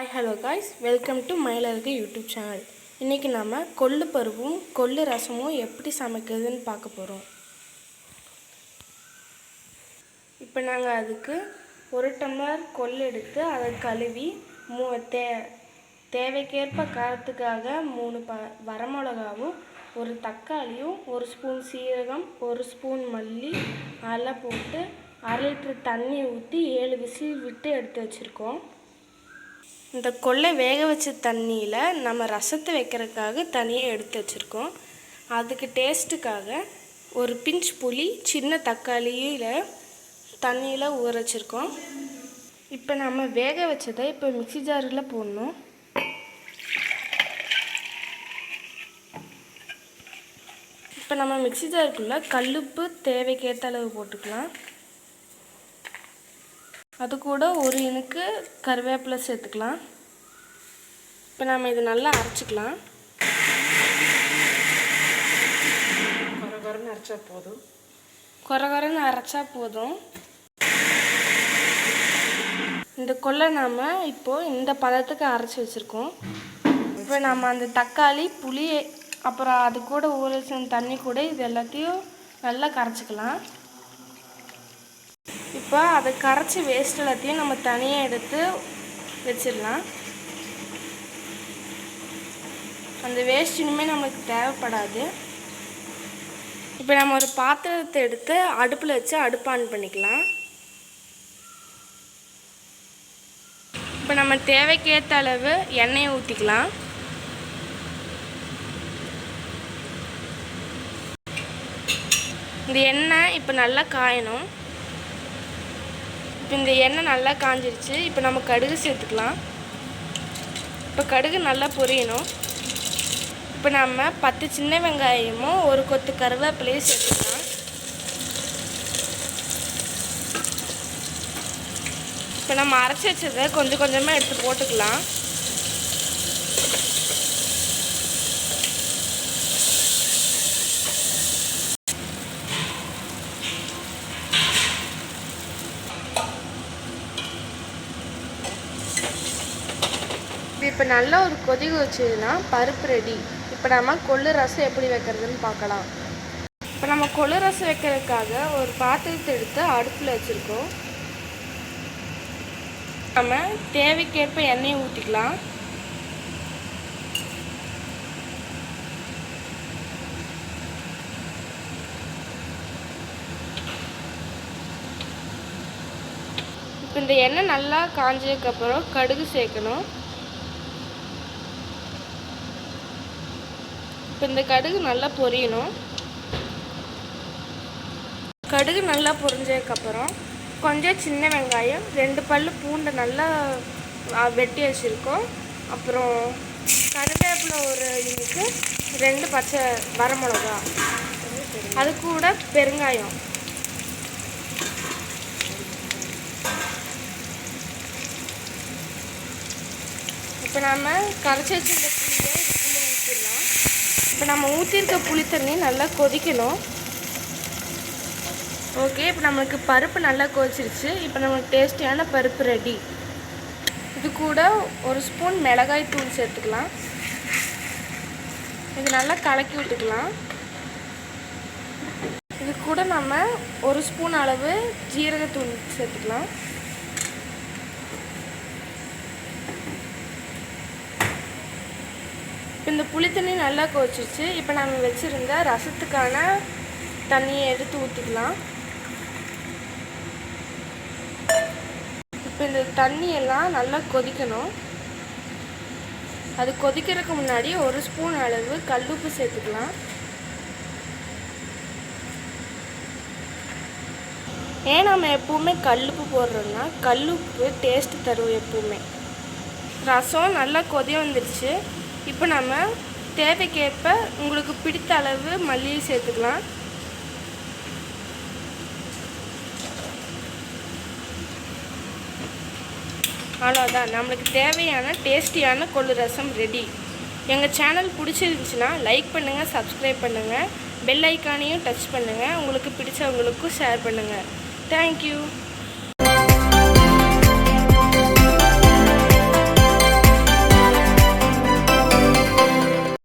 Hi hello guys welcome to மயிலருக்கு YouTube channel இன்றைக்கி நம்ம கொள்ளு பருப்பும் கொள்ளு ரசமும் எப்படி சமைக்கிறதுன்னு பார்க்க போகிறோம் இப்போ நாங்கள் அதுக்கு ஒரு டம்ளர் கொள்ளு எடுத்து அதை கழுவி மூ தே தேவைக்கேற்ப காரத்துக்காக மூணு ப வரமிளகாவும் ஒரு தக்காளியும் ஒரு ஸ்பூன் சீரகம் ஒரு ஸ்பூன் மல்லி அதெல்லாம் போட்டு அரை லிட்டர் தண்ணி ஊற்றி ஏழு விசில் விட்டு எடுத்து வச்சுருக்கோம். இந்த கொள்ளை வேக வச்ச தண்ணியில் நம்ம ரசத்தை வைக்கிறதுக்காக தனியாக எடுத்து வச்சுருக்கோம். அதுக்கு டேஸ்ட்டுக்காக ஒரு பிஞ்ச் புளி சின்ன தக்காளியில் தண்ணியில் ஊற வச்சுருக்கோம். இப்போ நம்ம வேக வச்சதை இப்போ மிக்ஸி ஜாரில் போடணும். இப்போ நம்ம மிக்ஸி ஜாருக்குள்ளே கல்லுப்பு தேவைக்கேற்ற அளவு போட்டுக்கலாம். அது கூட ஒரு இனுக்கு கருவேப்பிலை சேர்த்துக்கலாம். இப்போ நம்ம இது நல்லா அரைச்சிக்கலாம். குறை குறைன்னு அரைச்சா போதும். குறை குறைன்னு அரைச்சா போதும். இந்த கொள்ளை நாம் இப்போது இந்த பதத்துக்கு அரைச்சி வச்சுருக்கோம். இப்போ நம்ம அந்த தக்காளி புளி அப்புறம் அது கூட ஊற தண்ணி கூட இது எல்லாத்தையும் நல்லா கரைச்சிக்கலாம். இப்போ அதை கரைச்சி வேஸ்ட் எல்லாத்தையும் நம்ம தனியாக எடுத்து வச்சிடலாம். அந்த வேஸ்ட் இனிமேல் நம்மளுக்கு தேவைப்படாது. இப்போ நம்ம ஒரு பாத்திரத்தை எடுத்து அடுப்பில் வச்சு அடுப்பு ஆன் பண்ணிக்கலாம். இப்போ நம்ம தேவைக்கேற்ற அளவு எண்ணெயை ஊற்றிக்கலாம் இந்த எண்ணெய் இப்போ நல்லா காயணும். இப்போ இந்த எண்ணெய் நல்லா காஞ்சிருச்சு. இப்போ நம்ம கடுகு சேர்த்துக்கலாம். இப்போ கடுகு நல்லா பொரியணும். இப்போ நம்ம பத்து சின்ன வெங்காயமும் ஒரு கொத்து கருவேப்பிலையும் சேர்த்துக்கலாம். இப்போ நம்ம அரைச்சி வச்சதை கொஞ்சம் கொஞ்சமாக எடுத்து போட்டுக்கலாம். இப்போ நல்லா ஒரு கொதிக வச்சதுன்னா பருப்பு ரெடி இப்போ நம்ம கொள்ளு ரசம் எப்படி வைக்கிறதுன்னு பார்க்கலாம். இப்போ நம்ம கொள்ளு ரசம் வைக்கிறதுக்காக ஒரு பாத்திரத்தை எடுத்து அடுப்பில் வச்சுருக்கோம். நம்ம தேவைக்கேற்ப எண்ணெயை ஊற்றிக்கலாம். இப்போ இந்த எண்ணெய் நல்லா காஞ்சதுக்கப்புறம் கடுகு சேர்க்கணும். இப்போ இந்த கடுகு நல்லா பொரியணும். கடுகு நல்லா பொரிஞ்சதுக்கப்புறம் கொஞ்சம் சின்ன வெங்காயம் ரெண்டு பல் பூண்டை நல்லா வெட்டி வச்சுருக்கோம். அப்புறம் கருவேப்பிலை ஒரு இதுக்கு ரெண்டு பச்சை வரமிளகா. அது கூட பெருங்காயம். இப்போ நம்ம கரைச்சி வச்சிருக்க இப்போ நம்ம ஊற்றிருக்க புளி தண்ணி நல்லா கொதிக்கணும். ஓகே இப்போ நம்மளுக்கு பருப்பு நல்லா கொதிச்சிருச்சு. இப்போ நமக்கு டேஸ்டியான பருப்பு ரெடி இது கூட ஒரு ஸ்பூன் மிளகாய் தூள் சேர்த்துக்கலாம். இது நல்லா கலக்கி விட்டுக்கலாம். இது கூட நம்ம ஒரு ஸ்பூன் அளவு ஜீரகத்தூள் சேர்த்துக்கலாம். இந்த புளி தண்ணி நல்லா கொதிச்சிருச்சு. இப்போ நம்ம வச்சுருந்த ரசத்துக்கான தண்ணியை எடுத்து ஊற்றிக்கலாம் இப்போ இந்த தண்ணியெல்லாம் நல்லா கொதிக்கணும். அது கொதிக்கிறதுக்கு முன்னாடி ஒரு ஸ்பூன் அளவு கல்லுப்பு சேர்த்துக்கலாம். ஏன் நம்ம எப்பவுமே கல்லுப்பு போடுறோம்னா கல்லுப்பு டேஸ்ட் தரும் எப்பவுமே. ரசம் நல்லா கொதி வந்துடுச்சு இப்போ நம்ம தேவைக்கேற்ப உங்களுக்கு பிடித்த அளவு மல்லியை சேர்த்துக்கலாம். அவ்வளோதான் நம்மளுக்கு தேவையான டேஸ்டியான கொள்ளு ரசம் ரெடி எங்கள் சேனல் பிடிச்சிருந்துச்சுன்னா லைக் பண்ணுங்கள் சப்ஸ்கிரைப் பண்ணுங்கள் பெல் ஐக்கானையும் டச் பண்ணுங்கள் உங்களுக்கு பிடிச்சவங்களுக்கும் ஷேர் பண்ணுங்கள் தேங்க்யூ